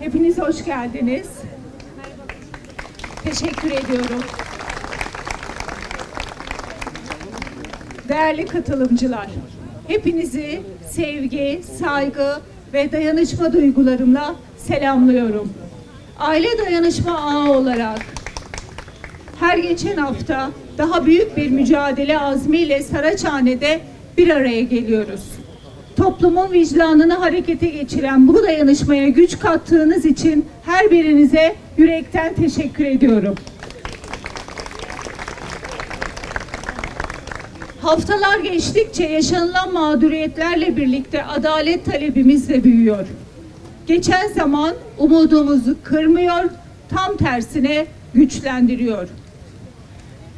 Hepiniz hoş geldiniz. Teşekkür ediyorum. Değerli katılımcılar, hepinizi sevgi, saygı ve dayanışma duygularımla selamlıyorum. Aile dayanışma ağı olarak her geçen hafta daha büyük bir mücadele azmiyle Saraçhane'de bir araya geliyoruz. Toplumun vicdanını harekete geçiren bu dayanışmaya güç kattığınız için her birinize yürekten teşekkür ediyorum. Haftalar geçtikçe yaşanılan mağduriyetlerle birlikte adalet talebimiz de büyüyor. Geçen zaman umudumuzu kırmıyor, tam tersine güçlendiriyor.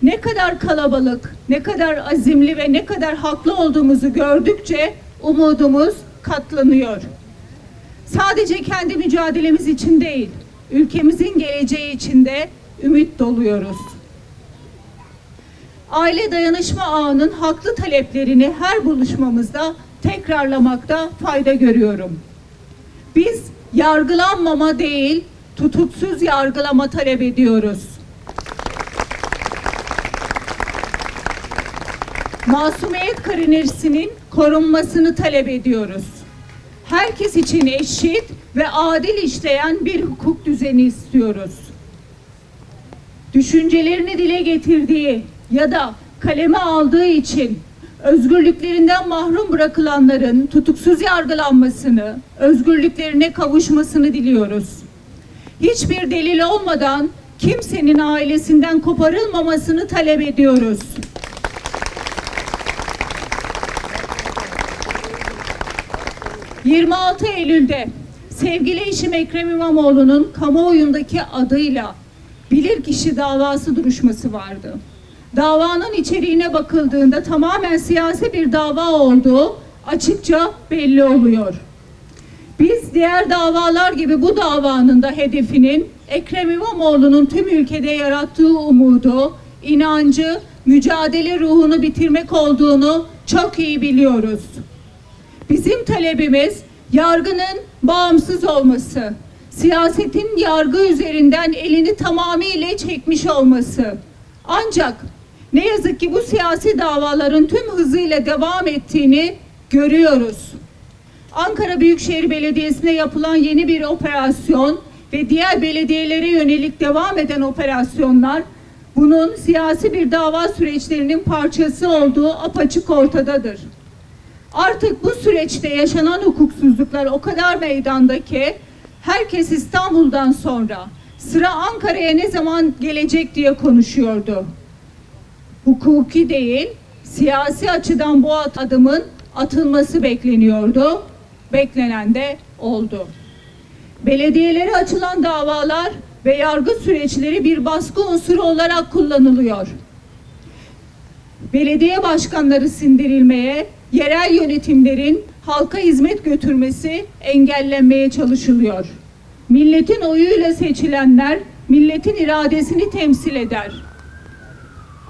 Ne kadar kalabalık, ne kadar azimli ve ne kadar haklı olduğumuzu gördükçe umudumuz katlanıyor. Sadece kendi mücadelemiz için değil, ülkemizin geleceği için de ümit doluyoruz. Aile dayanışma ağının haklı taleplerini her buluşmamızda tekrarlamakta fayda görüyorum. Biz yargılanmama değil, tutuksuz yargılama talep ediyoruz. Masumiyet karinesinin korunmasını talep ediyoruz. Herkes için eşit ve adil işleyen bir hukuk düzeni istiyoruz. Düşüncelerini dile getirdiği ya da kaleme aldığı için özgürlüklerinden mahrum bırakılanların tutuksuz yargılanmasını, özgürlüklerine kavuşmasını diliyoruz. Hiçbir delil olmadan kimsenin ailesinden koparılmamasını talep ediyoruz. ...26 Eylül'de sevgili eşim Ekrem İmamoğlu'nun kamuoyundaki adıyla bilirkişi davası duruşması vardı. Davanın içeriğine bakıldığında tamamen siyasi bir dava olduğu açıkça belli oluyor. Biz diğer davalar gibi bu davanın da hedefinin Ekrem İmamoğlu'nun tüm ülkede yarattığı umudu, inancı, mücadele ruhunu bitirmek olduğunu çok iyi biliyoruz. Bizim talebimiz yargının bağımsız olması, siyasetin yargı üzerinden elini tamamıyla çekmiş olması. Ancak ne yazık ki bu siyasi davaların tüm hızıyla devam ettiğini görüyoruz. Ankara Büyükşehir Belediyesi'ne yapılan yeni bir operasyon ve diğer belediyelere yönelik devam eden operasyonlar bunun siyasi bir dava süreçlerinin parçası olduğu apaçık ortadadır. Artık bu süreçte yaşanan hukuksuzluklar o kadar meydanda ki herkes İstanbul'dan sonra sıra Ankara'ya ne zaman gelecek diye konuşuyordu. Hukuki değil, siyasi açıdan bu adımın atılması bekleniyordu. Beklenen de oldu. Belediyelere açılan davalar ve yargı süreçleri bir baskı unsuru olarak kullanılıyor. Belediye başkanları sindirilmeye, yerel yönetimlerin halka hizmet götürmesi engellenmeye çalışılıyor. Milletin oyuyla seçilenler milletin iradesini temsil eder.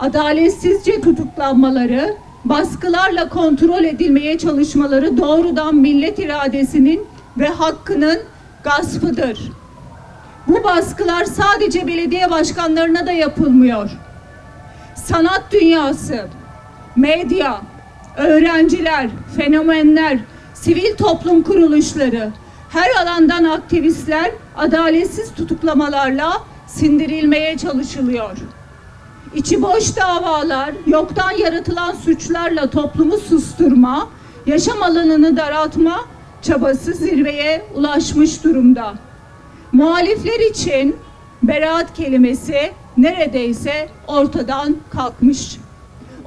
Adaletsizce tutuklanmaları, baskılarla kontrol edilmeye çalışmaları doğrudan millet iradesinin ve hakkının gaspıdır. Bu baskılar sadece belediye başkanlarına da yapılmıyor. Sanat dünyası, medya, öğrenciler, fenomenler, sivil toplum kuruluşları, her alandan aktivistler adaletsiz tutuklamalarla sindirilmeye çalışılıyor. İçi boş davalar, yoktan yaratılan suçlarla toplumu susturma, yaşam alanını daraltma çabası zirveye ulaşmış durumda. Muhalifler için beraat kelimesi neredeyse ortadan kalkmış.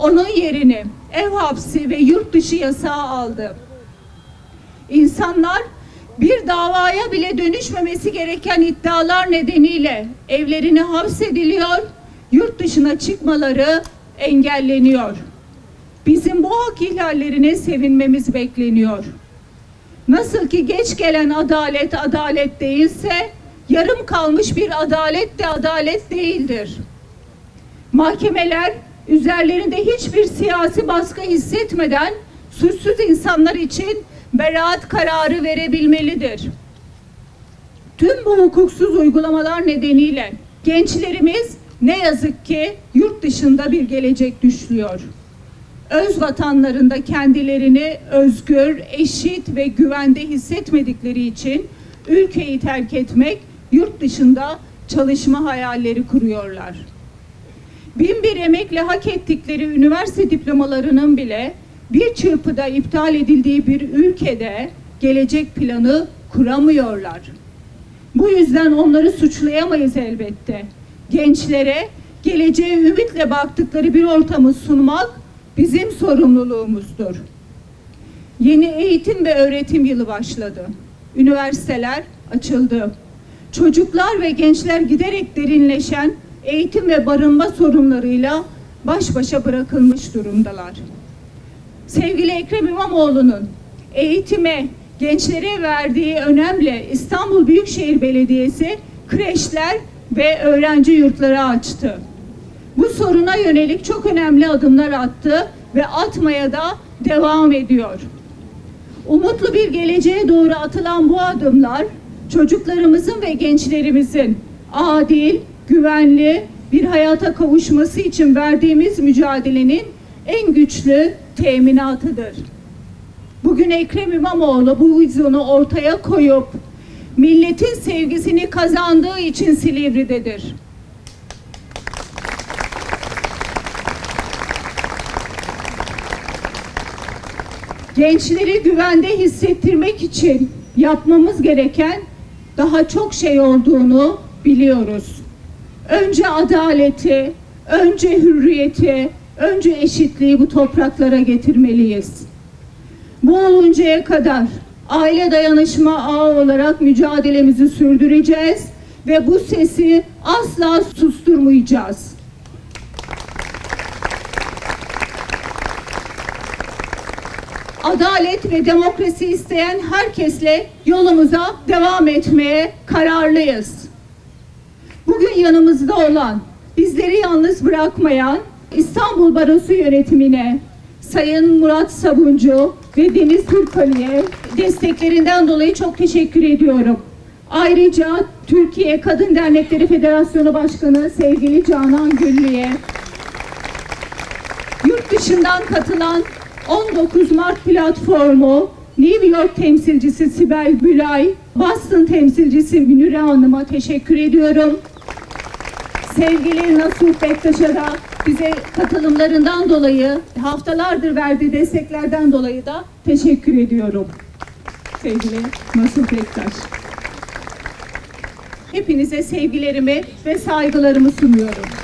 Onun yerini ev hapsi ve yurt dışı yasağı aldı. İnsanlar bir davaya bile dönüşmemesi gereken iddialar nedeniyle evlerine hapsediliyor, yurt dışına çıkmaları engelleniyor. Bizim bu hak ihlallerine sevinmemiz bekleniyor. Nasıl ki geç gelen adalet adalet değilse, yarım kalmış bir adalet de adalet değildir. Mahkemeler üzerlerinde hiçbir siyasi baskı hissetmeden suçsuz insanlar için beraat kararı verebilmelidir. Tüm bu hukuksuz uygulamalar nedeniyle gençlerimiz ne yazık ki yurt dışında bir gelecek düşlüyor. Öz vatanlarında kendilerini özgür, eşit ve güvende hissetmedikleri için ülkeyi terk etmek, yurt dışında çalışma hayalleri kuruyorlar. Bin bir emekle hak ettikleri üniversite diplomalarının bile bir çırpıda iptal edildiği bir ülkede gelecek planı kuramıyorlar. Bu yüzden onları suçlayamayız elbette. Gençlere geleceğe ümitle baktıkları bir ortamı sunmak bizim sorumluluğumuzdur. Yeni eğitim ve öğretim yılı başladı. Üniversiteler açıldı. Çocuklar ve gençler giderek derinleşen eğitim ve barınma sorunlarıyla baş başa bırakılmış durumdalar. Sevgili Ekrem İmamoğlu'nun eğitime, gençlere verdiği önemle İstanbul Büyükşehir Belediyesi kreşler ve öğrenci yurtları açtı. Bu soruna yönelik çok önemli adımlar attı ve atmaya da devam ediyor. Umutlu bir geleceğe doğru atılan bu adımlar çocuklarımızın ve gençlerimizin adil, güvenli bir hayata kavuşması için verdiğimiz mücadelenin en güçlü teminatıdır. Bugün Ekrem İmamoğlu bu vizyonu ortaya koyup milletin sevgisini kazandığı için Silivri'dedir. Gençleri güvende hissettirmek için yapmamız gereken daha çok şey olduğunu biliyoruz. Önce adaleti, önce hürriyeti, önce eşitliği bu topraklara getirmeliyiz. Bu oluncaya kadar aile dayanışma ağı olarak mücadelemizi sürdüreceğiz ve bu sesi asla susturmayacağız. Adalet ve demokrasi isteyen herkesle yolumuza devam etmeye kararlıyız. Bugün yanımızda olan, bizleri yalnız bırakmayan İstanbul Barosu yönetimine, Sayın Murat Sabuncu ve Deniz Türkali'ye desteklerinden dolayı çok teşekkür ediyorum. Ayrıca Türkiye Kadın Dernekleri Federasyonu Başkanı sevgili Canan Güllü'ye, yurt dışından katılan 19 Mart platformu New York temsilcisi Sibel Bülay, Boston temsilcisi Münire Hanım'a teşekkür ediyorum. Sevgili Nasuh Bektaş'a da bize katılımlarından dolayı, haftalardır verdiği desteklerden dolayı da teşekkür ediyorum. Sevgili Nasuh Bektaş. Hepinize sevgilerimi ve saygılarımı sunuyorum.